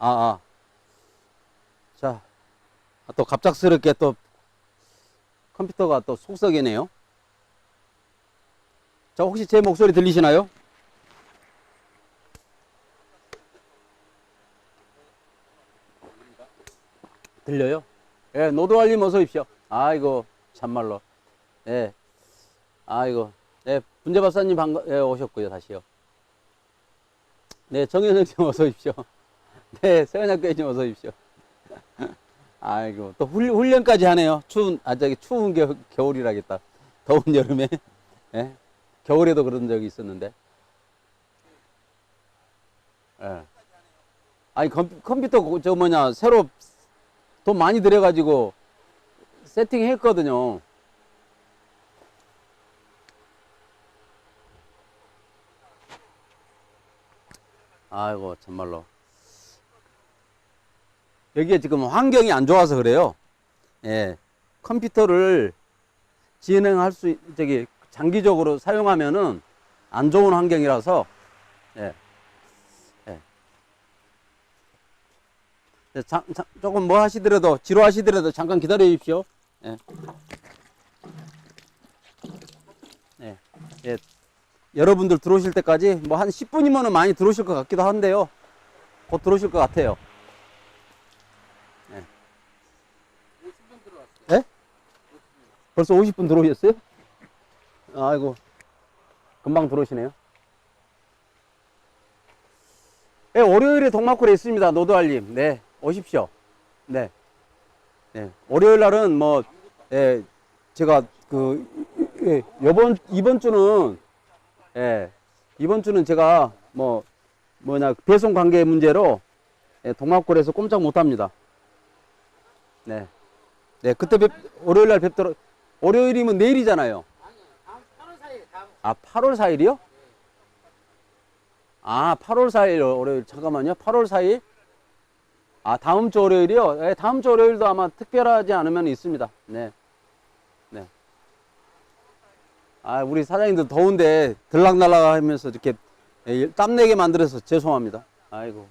아, 아. 자, 아, 또 갑작스럽게 또 컴퓨터가 또 속썩이네요. 자, 혹시 제 목소리 들리시나요? 들려요? 예, 노도알림 어서 오십시오. 아이고, 참말로. 예. 아이고. 예, 분재 박사님 반가, 예, 오셨고요, 다시요. 네, 정현영 씨 어서 오십시오. 네, 세원학교님 어서 오십시오. 아이고, 또 훈, 훈련 까지 하네요. 추운, 아, 저기 추운 겨, 겨울이라겠다. 더운 여름에. 예. 겨울에도 그런 적이 있었는데. 예. 아니, 컴, 컴퓨터, 그- 저 뭐냐, 새로 돈 많이 들여가지고 세팅 했거든요. 아이고, 참말로. 여기에 지금 환경이 안 좋아서 그래요. 예. 컴퓨터를 진행할 수, 있- 저기, 장기적으로 사용하면은 안 좋은 환경이라서, 예. 예. 네, 자, 자, 조금 뭐 하시더라도, 지루하시더라도 잠깐 기다려 주십시오. 예. 예. 예. 여러분들 들어오실 때까지 뭐 한 10분이면은 많이 들어오실 것 같기도 한데요. 곧 들어오실 것 같아요. 예. 예? 벌써 50분 들어오셨어요? 아이고. 금방 들어오시네요. 예, 월요일에 동막골에 있습니다. 노도알림. 네, 오십시오. 네. 네. 월요일 날은 뭐, 예, 제가 그, 예, 요번, 이번 주는, 예, 이번 주는 제가 뭐, 뭐냐, 배송 관계 문제로, 예, 동막골에서 꼼짝 못 합니다. 네. 네, 그때 뵙, 월요일 날 뵙도록, 월요일이면 내일이잖아요. 아, 8월 4일이요? 아, 8월 4일 월요일 잠깐만요. 8월 4일? 아, 다음 주 월요일이요? 네, 다음 주 월요일도 아마 특별하지 않으면 있습니다. 네. 네. 아, 우리 사장님들 더운데 들락날락 하면서 이렇게 예, 땀내게 만들어서 죄송합니다. 아이고.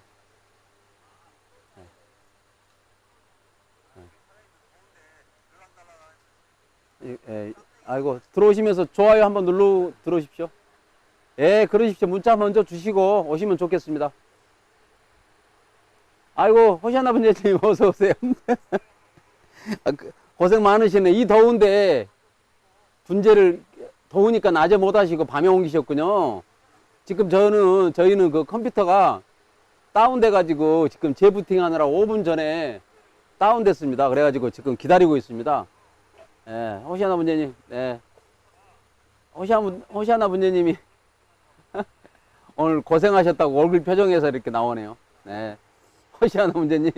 예, 예, 아이고, 들어오시면서 좋아요 한번 눌러 들어오십시오. 예, 그러십시오. 문자 먼저 주시고 오시면 좋겠습니다. 아이고, 호시아나 분재님 어서 오세요. 고생 많으시네. 이 더운데 분재를 더우니까 낮에 못 하시고 밤에 옮기셨군요. 지금 저는 저희는 그 컴퓨터가 다운돼 가지고 지금 재부팅 하느라 5분 전에 다운됐습니다. 그래 가지고 지금 기다리고 있습니다. 예, 호시아나 분재님. 예. 호시아나, 호시아나 분재님이 오늘 고생하셨다고 얼굴 표정에서 이렇게 나오네요. 네. 호시아나 문제님.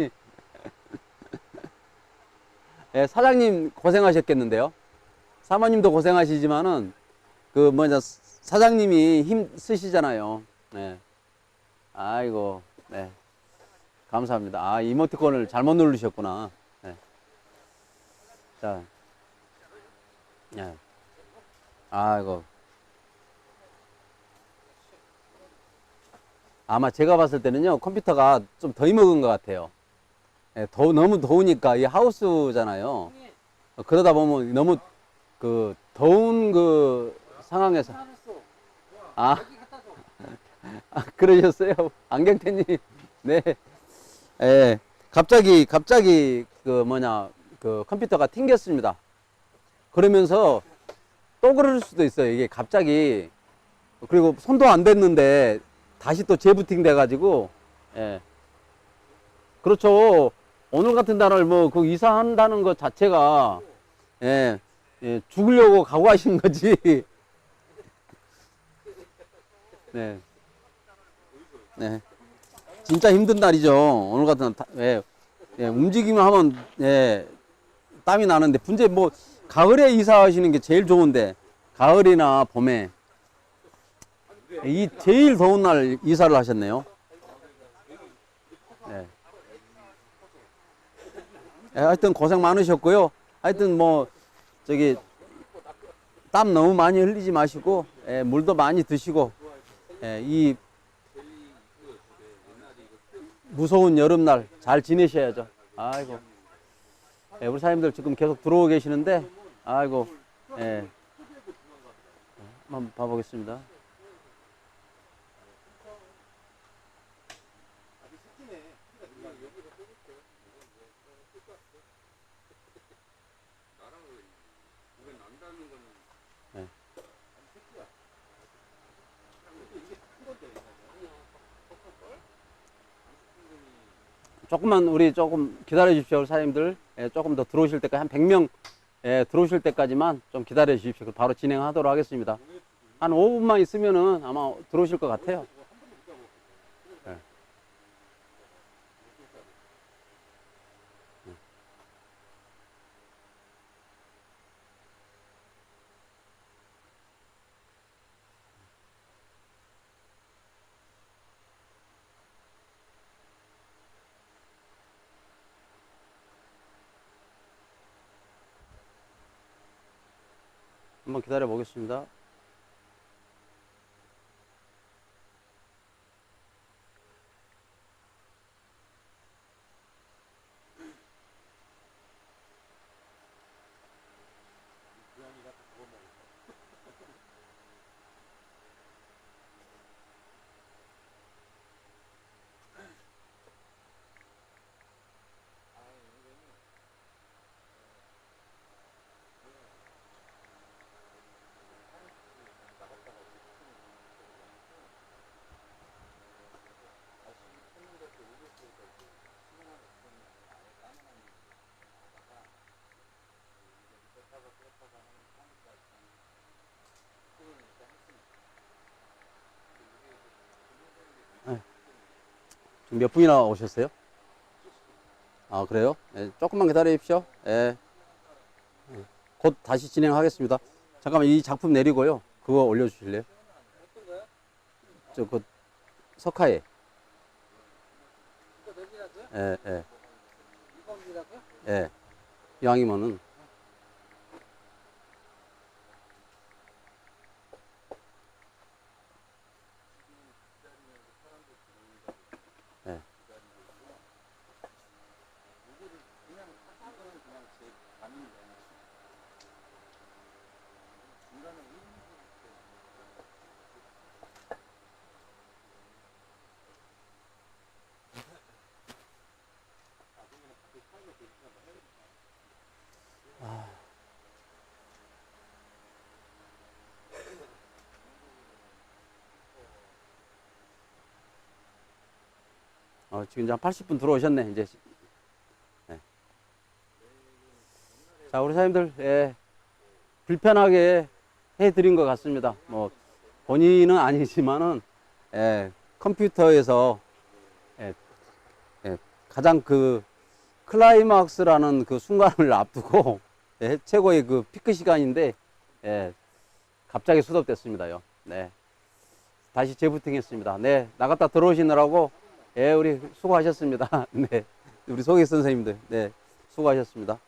네, 사장님 고생하셨겠는데요. 사모님도 고생하시지만은 그 뭐냐 사장님이 힘 쓰시잖아요. 네. 아이고, 네. 감사합니다. 아, 이모티콘을 잘못 누르셨구나. 네. 자. 네. 아이고. 아마 제가 봤을 때는요 컴퓨터가 좀더 먹은 것 같아요. 예, 더, 너무 더우니까 이 하우스잖아요. 어, 그러다 보면 너무 그 더운 그 상황에서 아, 아 그러셨어요 안경태님 네 예, 갑자기 갑자기 그 뭐냐 그 컴퓨터가 튕겼습니다. 그러면서 또 그럴 수도 있어요 이게 갑자기 그리고 손도 안 댔는데 다시 또 재부팅 돼가지고, 예. 그렇죠. 오늘 같은 날을 뭐, 그 이사한다는 것 자체가, 예, 예, 죽으려고 각오하신 거지. 네. 네. 진짜 힘든 날이죠. 오늘 같은 날, 다- 예, 예, 움직이면 하면, 예, 땀이 나는데, 분재 뭐, 가을에 이사하시는 게 제일 좋은데, 가을이나 봄에, 이 제일 더운 날 이사를 하셨네요. 네. 예, 하여튼 고생 많으셨고요. 하여튼 뭐 저기 땀 너무 많이 흘리지 마시고 예, 물도 많이 드시고 예, 이 무서운 여름날 잘 지내셔야죠. 아이고. 예, 우리 사장님들 지금 계속 들어오고 계시는데, 아이고, 예. 한번 봐보겠습니다. 예. 조금만 우리 조금 기다려 주십시오, 사장님들. 예, 조금 더 들어오실 때까지 한 100명 예, 들어오실 때까지만 좀 기다려 주십시오. 바로 진행하도록 하겠습니다. 한 5분만 있으면은 아마 들어오실 것 같아요. 한번 기다려 보겠습니다. 지금 몇 분이나 오셨어요? 아, 그래요? 예, 조금만 기다려 주십시오. 예. 예, 곧 다시 진행하겠습니다. 잠깐만, 이 작품 내리고요. 그거 올려주실래요? 저, 그, 석하에. 예, 예. 예. 이왕이면은. 예. 어, 지금 이제 한 80분 들어오셨네, 이제. 예. 자, 우리 사장님들, 예, 불편하게 해드린 것 같습니다. 뭐, 본인은 아니지만은, 예, 컴퓨터에서, 예, 예, 가장 그, 클라이막스라는 그 순간을 앞두고, 예, 최고의 그 피크 시간인데, 예, 갑자기 수습됐습니다요. 네. 다시 재부팅 했습니다. 네, 나갔다 들어오시느라고, 예, 우리 수고하셨습니다. 네. 우리 소개 선생님들, 네. 수고하셨습니다.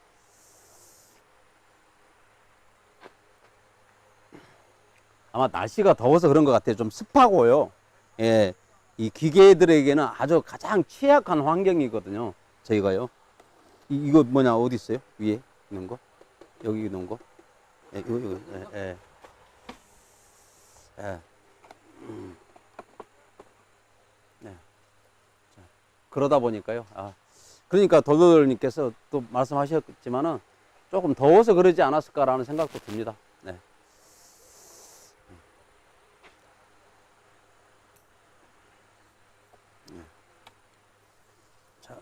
아마 날씨가 더워서 그런 것 같아요. 좀 습하고요. 예. 이 기계들에게는 아주 가장 취약한 환경이거든요. 저희가요. 이, 이거 뭐냐, 어디 있어요? 위에 있는 거? 여기 있는 거? 예, 이거, 이거, 예, 예. 예. 음. 네. 자, 그러다 보니까요. 아, 그러니까 돌돌님께서 또 말씀하셨지만은 조금 더워서 그러지 않았을까라는 생각도 듭니다. 네. 네. 자.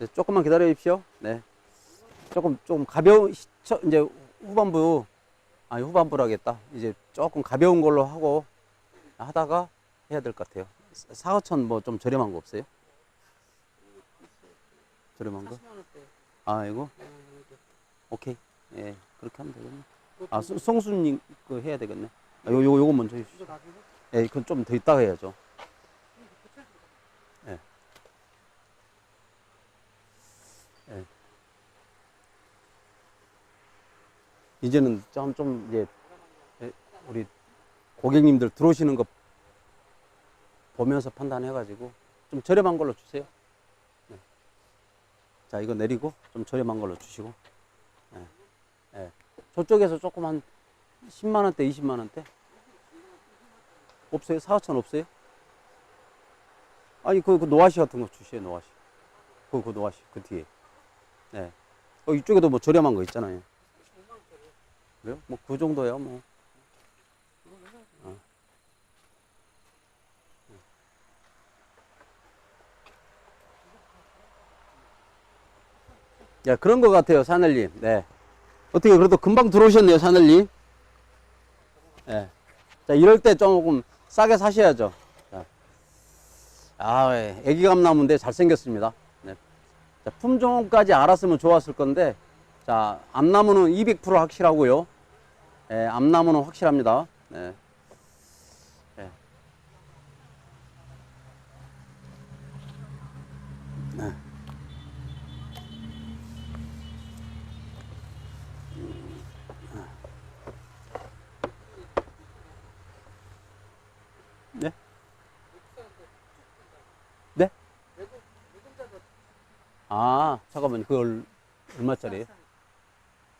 네, 조금만 기다려 주십시오. 네. 조금, 조금 가벼운, 시- 저- 이제 후반부, 아니, 후반부라겠다. 이제 조금 가벼운 걸로 하고 하다가 해야 될 것 같아요. 4, 5천 뭐 좀 저렴한 거 없어요? 저렴한 거? 아, 이거? 오케이. 예, 그렇게 하면 되겠네. 아, 수- 송수님 그 해야 되겠네. 아, 요, 요, 요거 먼저 해주시죠. 예, 그건 좀더 이따가 해야죠. 이제는 좀, 좀 이제 에, 우리 고객님들 들어오시는 거 보면서 판단해가지고 좀 저렴한 걸로 주세요. 네. 자, 이거 내리고 좀 저렴한 걸로 주시고. 네. 네. 저쪽에서 조금 한 10만원대, 20만원대? 없어요? 4, 5천 없어요? 아니, 그, 그 노아시 같은 거 주세요, 노아시. 그, 그 노아시, 그 뒤에. 네. 어, 이쪽에도 뭐 저렴한 거 있잖아요. 그래요? 뭐 그 정도야, 뭐. 어. 야, 그런 것 같아요, 사늘님. 네. 어떻게 그래도 금방 들어오셨네요, 사늘님. 네. 자, 이럴 때 조금 싸게 사셔야죠. 자. 아, 예. 애기감 나무인데 잘생겼습니다. 네. 자, 품종까지 알았으면 좋았을 건데, 자, 암나무는 200% 확실하고요. 예, 암나무는 확실합니다. 네. 예. 네. 네? 네? 아, 잠깐만요. 그걸 얼마짜리예요?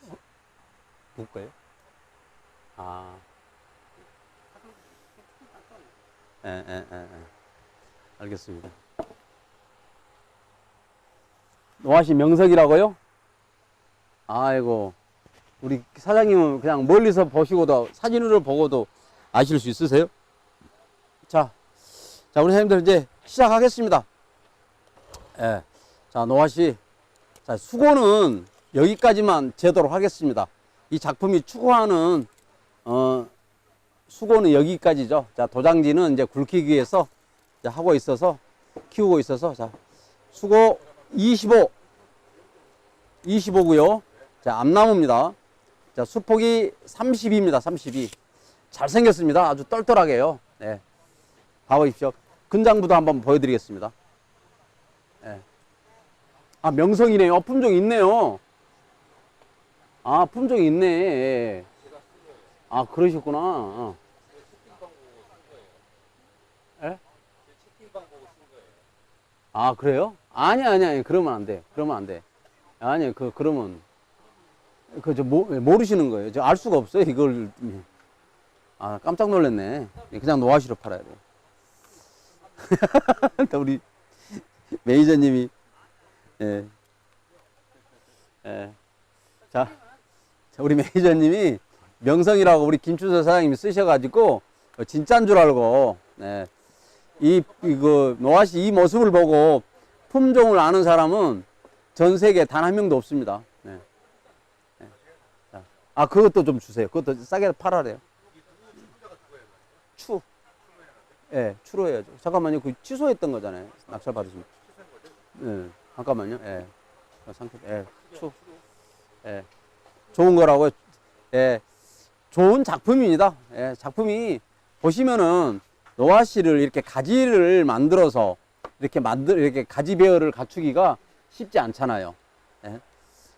어? 거예요? 아. 예, 예, 예, 예. 알겠습니다. 노아시 명석이라고요? 아이고. 우리 사장님은 그냥 멀리서 보시고도 사진으로 보고도 아실 수 있으세요? 자, 자, 우리 사장님들 이제 시작하겠습니다. 예. 자, 노아씨. 자, 수고는 여기까지만 제도록 하겠습니다. 이 작품이 추구하는, 어, 수고는 여기까지죠. 자, 도장지는 이제 굵히기 위해서 하고 있어서, 키우고 있어서, 자, 수고 25. 25고요. 자, 암나무입니다. 자, 수폭이 32입니다. 32. 잘생겼습니다. 아주 똘똘하게요. 네. 봐보십시오. 근장부도 한번 보여드리겠습니다. 예. 아, 명성이네요. 어, 품종 있네요. 아, 품종 있네. 예. 아, 그러셨구나. 어. 예? 아, 그래요? 아니, 아니, 아니. 그러면 안 돼. 그러면 안 돼. 아니, 그, 그러면. 그, 저, 모, 모르시는 거예요. 저 알 수가 없어요. 이걸. 아, 깜짝 놀랐네. 그냥 노아시로 팔아야 돼. 우리 매니저님이 예. 예. 자, 자, 우리 매니저님이 명성이라고 우리 김추서 사장님이 쓰셔가지고 어, 진짜인 줄 알고 예. 이 이거 노아시 이 모습을 보고 품종을 아는 사람은 전 세계 단 한 명도 없습니다. 예. 예. 자, 아 그것도 좀 주세요. 그것도 싸게 팔아래요. 추. 예, 추로 해야죠. 잠깐만요. 그 취소했던 거잖아요. 낙찰 받으시면. 예, 잠깐만요. 예. 어, 상태, 예, 추. 예. 좋은 거라고요. 예. 좋은 작품입니다. 예, 작품이 보시면은 노아 씨를 이렇게 가지를 만들어서 이렇게 만들, 이렇게 가지 배열을 갖추기가 쉽지 않잖아요. 예.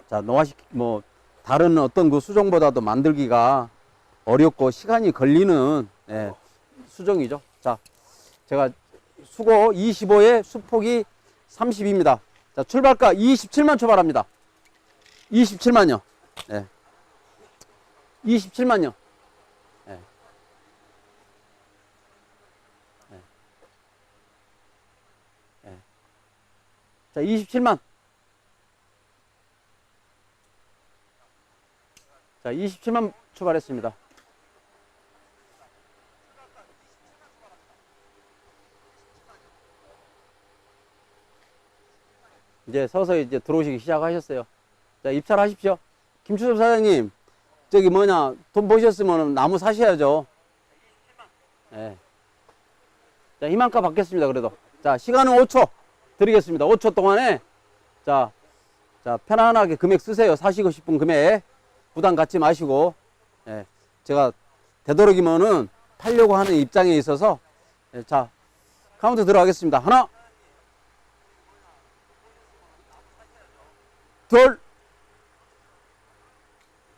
자, 노아 씨, 뭐, 다른 어떤 그 수종보다도 만들기가 어렵고 시간이 걸리는, 예, 수종이죠. 자, 제가 수고 25에 수폭이 30입니다. 자, 출발가 27만 출발합니다. 27만요. 예. 27만요. 예. 예. 예. 자, 27만. 자, 27만 출발했습니다. 이제 서서히 이제 들어오시기 시작하셨어요. 자, 입찰 하십시오. 김추섭 사장님, 저기 뭐냐, 돈 버셨으면 나무 사셔야죠. 예. 자, 희망가 받겠습니다, 그래도. 자, 시간은 5초 드리겠습니다. 5초 동안에, 자, 자, 편안하게 금액 쓰세요. 사시고 싶은 금액. 부담 갖지 마시고, 예. 제가 되도록이면은 팔려고 하는 입장에 있어서, 예, 자, 카운트 들어가겠습니다. 하나, 둘,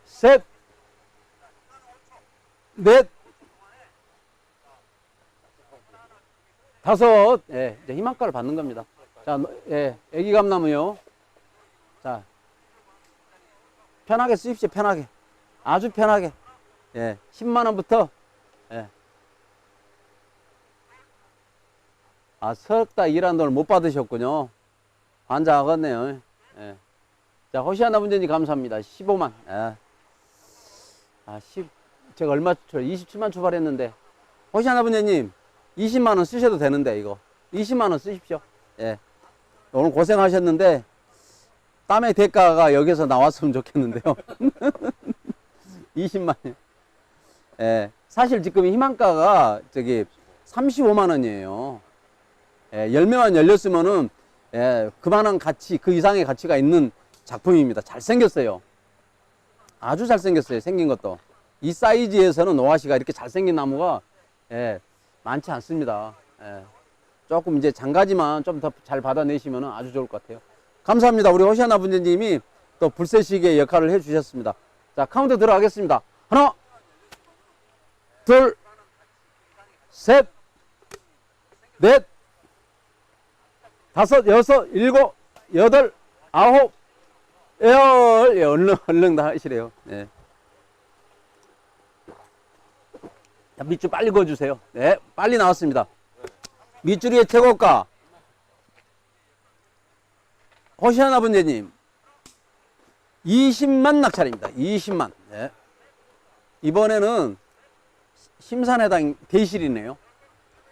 셋, 넷, 다섯, 예, 이제 희망가를 받는 겁니다. 자, 너- 예, 애기 감나무요. 자, 편하게 쓰십시오, 편하게. 아주 편하게. 예, 10만원부터, 예. 아, 섰다 일한 돈을 못 받으셨군요. 환장하겠네요. 예. 자, 호시아나 분전님 감사합니다. 15만. 예. 아, 10, 제가 얼마, 저 27만 출발했는데. 호시아나 분전님, 20만원 쓰셔도 되는데, 이거. 20만원 쓰십시오. 예. 오늘 고생하셨는데, 땀의 대가가 여기서 나왔으면 좋겠는데요. 20만원. 예. 사실 지금 희망가가 저기 35만원이에요. 예, 열매만 열렸으면은 예, 그만한 가치, 그 이상의 가치가 있는 작품입니다. 잘생겼어요. 아주 잘생겼어요. 생긴 것도. 이 사이즈에서는 오아시가 이렇게 잘생긴 나무가 예, 많지 않습니다. 예, 조금 이제 장가지만 좀 더 잘 받아내시면 아주 좋을 것 같아요. 감사합니다. 우리 호시아나 분재님이 또 불세시기의 역할을 해주셨습니다. 자, 카운트 들어가겠습니다. 하나, 둘, 셋, 넷, 다섯, 여섯, 일곱, 여덟, 아홉, 열. 예, 얼른, 얼른 다 하시래요. 예. 자, 밑줄 빨리 그어주세요. 네, 빨리 나왔습니다. 밑줄의 최고가. 호시아나 분재님. 20만 낙찰입니다. 20만. 네. 이번에는 심산해당 대실이네요.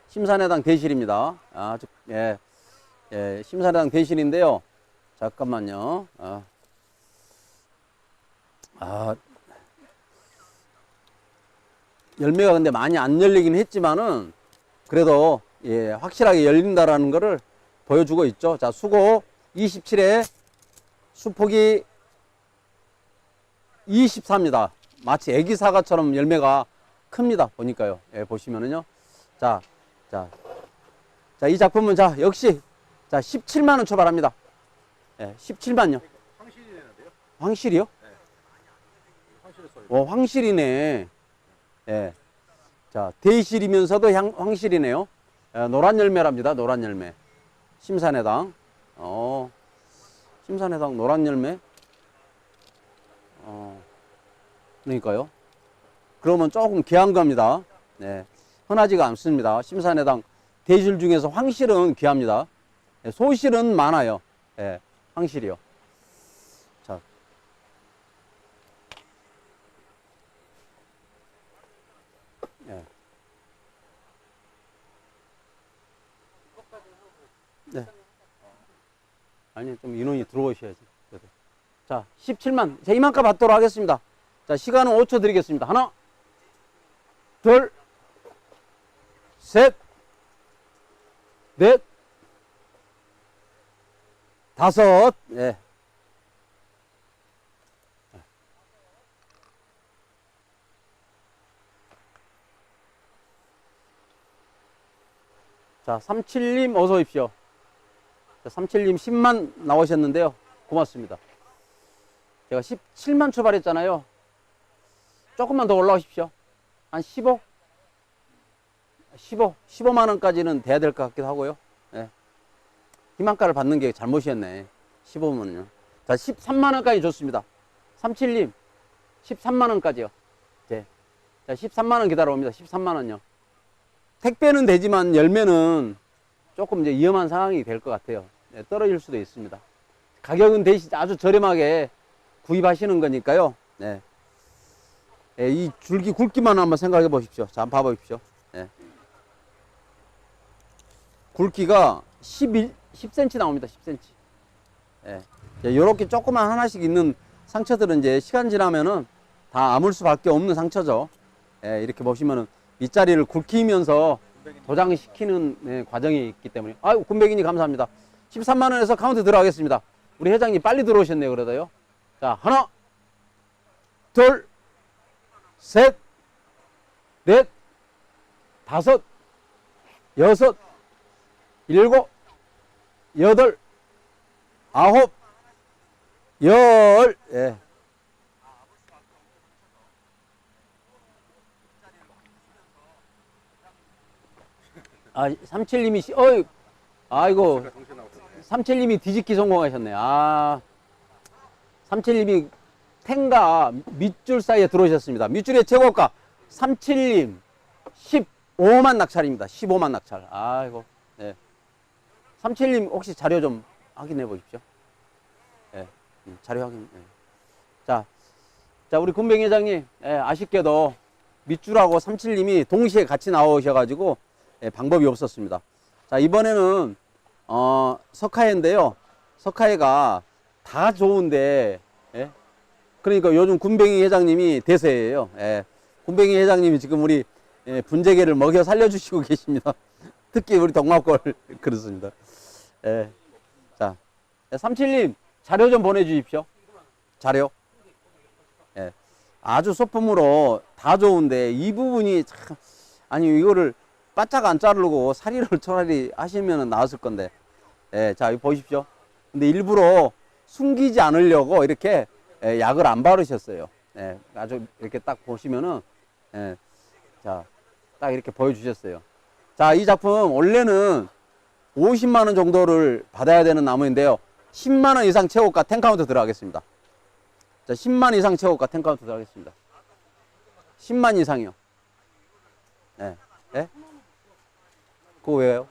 심산해당 대실입니다. 아, 저, 예. 예, 심사당 대신인데요. 잠깐만요. 아, 아, 열매가 근데 많이 안 열리긴 했지만은 그래도 예, 확실하게 열린다라는 거를 보여주고 있죠. 자, 수고 27에 수폭이 24입니다. 마치 애기 사과처럼 열매가 큽니다. 보니까요. 예, 보시면은요. 자, 자, 자, 이 작품은 자, 역시 자, 17만 원 초발합니다. 예, 17만요. 황실이네요. 황실이요? 황실에 써 어, 황실이네. 예. 자, 대실이면서도 향, 황실이네요. 예, 노란 열매랍니다. 노란 열매. 심산해당. 어, 심산해당 노란 열매. 어, 그러니까요. 그러면 조금 귀한 겁니다. 네. 흔하지가 않습니다. 심산해당 대실 중에서 황실은 귀합니다. 예, 소실은 많아요. 예, 황실이요. 아니, 좀 인원이 들어오셔야지. 그래도. 자, 17만. 자, 이만큼 받도록 하겠습니다. 자, 시간은 5초 드리겠습니다. 하나, 둘, 셋, 넷, 다섯, 예. 자, 37님 어서 오십시오. 자, 37님 10만 나오셨는데요. 고맙습니다. 제가 17만 출발했잖아요. 조금만 더 올라오십시오. 한 15? 15, 15만 원까지는 돼야 될 것 같기도 하고요. 예. 희망가를 받는 게 잘못이었네. 15만원요. 자, 13만 원까지 줬습니다. 37님, 13만 원까지요. 네. 자, 13만 원 기다려옵니다. 13만 원요. 택배는 되지만 열매는 조금 이제 위험한 상황이 될 것 같아요. 네, 떨어질 수도 있습니다. 가격은 대신 아주 저렴하게 구입하시는 거니까요. 네. 예, 이 줄기 굵기만 한번 생각해 보십시오. 자, 한번 봐보십시오. 예. 굵기가 11, 10cm 나옵니다. 10cm. 예. 이렇게 조그만 하나씩 있는 상처들은 이제 시간 지나면은 다 아물 수밖에 없는 상처죠. 예, 이렇게 보시면은 밑자리를 굵히면서 도장시키는 예, 과정이 있기 때문에. 아유, 군백이니 감사합니다. 13만 원에서 카운트 들어가겠습니다. 우리 회장님 빨리 들어오셨네요. 그러다요. 자, 하나, 둘, 셋, 넷, 다섯, 여섯, 일곱, 여덟, 아홉, 열, 예. 아, 37님이, 어이, 아이고, 37님이 뒤집기 성공하셨네. 아, 37님이 텐과 밑줄 사이에 들어오셨습니다. 밑줄의 최고가 37님 15만 낙찰입니다. 15만 낙찰. 아이고, 네. 37님 혹시 자료 좀 확인해 보십시오. 네, 음, 자료 확인. 네. 자, 자, 우리 군뱅 회장님, 예, 아쉽게도 밑줄하고 37님이 동시에 같이 나오셔가지고 예, 방법이 없었습니다. 자, 이번에는 어, 석하회인데요. 석하회가 다 좋은데, 예? 그러니까 요즘 군뱅이 회장님이 대세예요. 예. 군뱅이 회장님이 지금 우리 예, 분재계를 먹여 살려주시고 계십니다. 특히 우리 동막골 그렇습니다. 예. 자, 삼칠님 자료 좀 보내주십시오. 자료. 예. 아주 소품으로 다 좋은데 이 부분이 참 아니 이거를 바짝 안 자르고 사리를 차라리 하시면 나았을 건데. 예, 자, 이거 보십시오. 근데 일부러 숨기지 않으려고 이렇게 예, 약을 안 바르셨어요. 예, 아주 이렇게 딱 보시면은, 예, 자, 딱 이렇게 보여주셨어요. 자, 이 작품 원래는 50만원 정도를 받아야 되는 나무인데요. 10만원 이상 최고가 10카운트 들어가겠습니다. 자, 10만 이상 최고가 10카운트 들어가겠습니다. 10만 이상이요. 예, 예? 그거 왜요?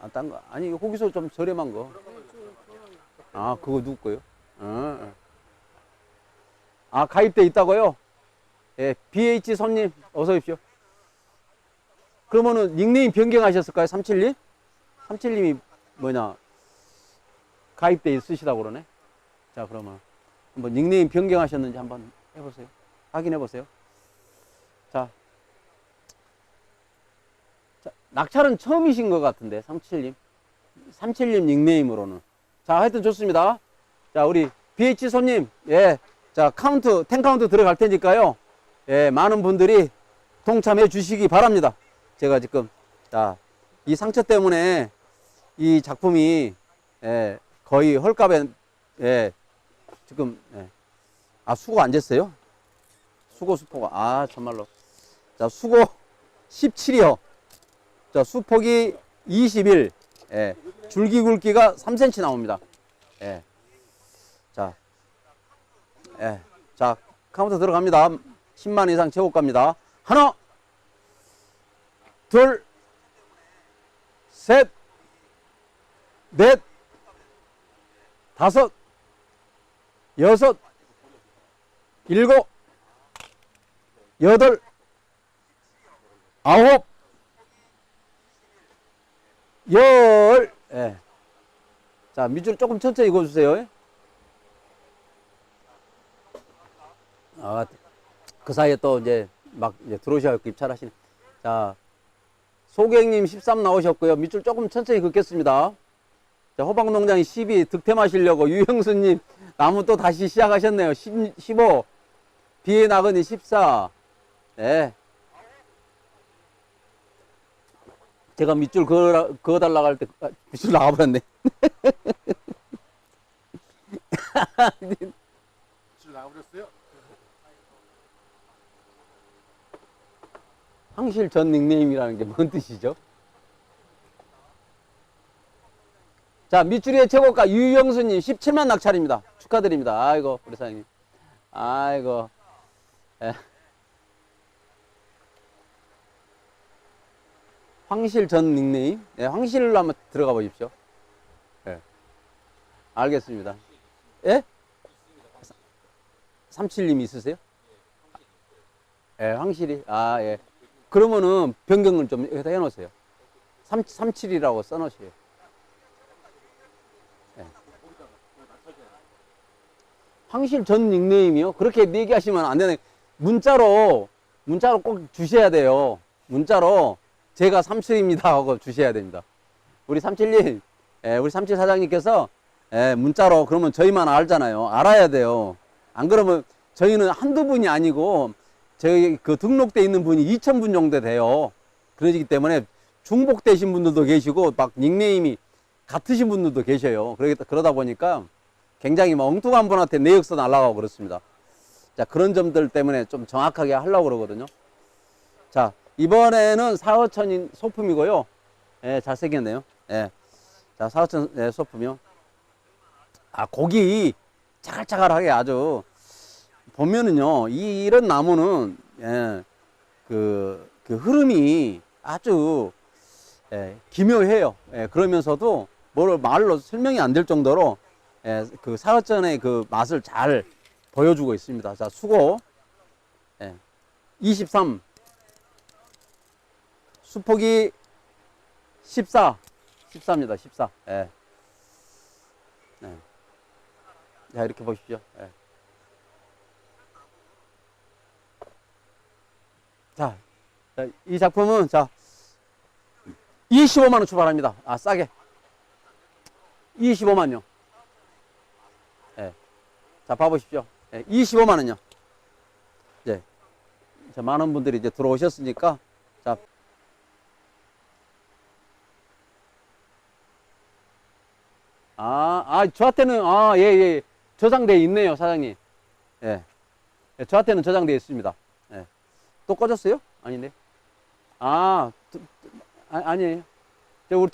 아, 딴 거. 아니, 거기서 좀 저렴한 거. 아, 그거 누구 거요? 어, 어. 아, 가입돼 있다고요? 예, BH 손님, 어서 오십시오. 그러면은 닉네임 변경하셨을까요? 372? 372님이 뭐냐, 가입돼 있으시다고 그러네? 자, 그러면 한번 닉네임 변경하셨는지 한번 해보세요. 확인해 보세요. 자, 자, 낙찰은 처음이신 것 같은데, 37님. 37님 닉네임으로는. 자, 하여튼 좋습니다. 자, 우리 BH 손님, 예. 자, 카운트, 10 카운트 들어갈 테니까요. 예, 많은 분들이 동참해 주시기 바랍니다. 제가 지금, 자, 이 상처 때문에 이 작품이, 예, 거의 헐값에, 예, 지금, 예. 아, 수고 안 쟀어요? 수고 수포가, 아, 정말로. 자, 수고 17이요. 자, 수폭이 21. 예. 줄기 굵기가 3cm 나옵니다. 예. 자. 예. 자, 카운터 들어갑니다. 10만 이상 최고가입니다. 하나, 둘, 셋, 넷, 다섯, 여섯, 일곱, 여덟, 아홉, 열, 예. 자, 밑줄 조금 천천히 그어주세요. 아, 그 사이에 또 이제 막 이제 들어오셔갖고 입찰하시네. 자, 소객님 13 나오셨고요. 밑줄 조금 천천히 긋겠습니다. 자, 호박농장이 12 득템하시려고 유형수님 나무 또 다시 시작하셨네요. 10, 15, 비에 나그니 14. 네. 제가 밑줄 그어, 그어달라고 할 때, 아, 밑줄 나가버렸네. 줄 나와버렸어요? 황실 전 닉네임이라는 게 뭔 뜻이죠? 자, 밑줄의 최고가 유영수님 17만 낙찰입니다. 축하드립니다. 아이고, 우리 사장님. 아이고. 예. 황실 전 닉네임? 네, 황실로 한번 들어가 보십시오. 예. 알겠습니다. 예? 37님 있으세요? 예, 황실이. 아, 예. 그러면은 변경을 좀 여기다 해 놓으세요. 3, 37이라고 써 놓으세요. 예. 황실 전 닉네임이요? 그렇게 얘기하시면 안 되네. 문자로, 문자로 꼭 주셔야 돼요. 문자로 제가 37입니다 하고 주셔야 됩니다. 우리 37님, 예, 우리 37 사장님께서 예, 문자로 그러면 저희만 알잖아요. 알아야 돼요. 안 그러면 저희는 한두 분이 아니고 저희 그 등록돼 있는 분이 2,000분 정도 돼요. 그러기 때문에 중복되신 분들도 계시고 막 닉네임이 같으신 분들도 계셔요. 그러다, 그러다 보니까 굉장히 막 엉뚱한 분한테 내역서 날라가고 그렇습니다. 자, 그런 점들 때문에 좀 정확하게 하려고 그러거든요. 자, 이번에는 4, 5천인 소품이고요. 예, 잘생겼네요. 예. 자, 4, 5천 예, 소품이요. 아, 고기 차갈차갈하게 아주 보면은요, 이, 이런 나무는, 예, 그, 그 흐름이 아주, 예, 기묘해요. 예, 그러면서도 뭘 말로 설명이 안 될 정도로, 예, 그 사과전의 그 맛을 잘 보여주고 있습니다. 자, 수고. 예, 23. 수폭이 14. 14입니다. 14. 예. 네. 자, 이렇게 보십시오. 예. 자, 자, 이 작품은 자 25만 원 출발합니다. 아, 싸게. 25만요. 예. 자, 봐 보십시오. 예, 25만 원요. 자, 많은 분들이 이제 들어오셨으니까 자, 아, 아, 저한테는, 아, 예, 예. 저장돼 있네요, 사장님. 예. 예, 저한테는 저장돼 있습니다. 예. 또 꺼졌어요? 아닌데? 아, 아, 아니에요. 저 우리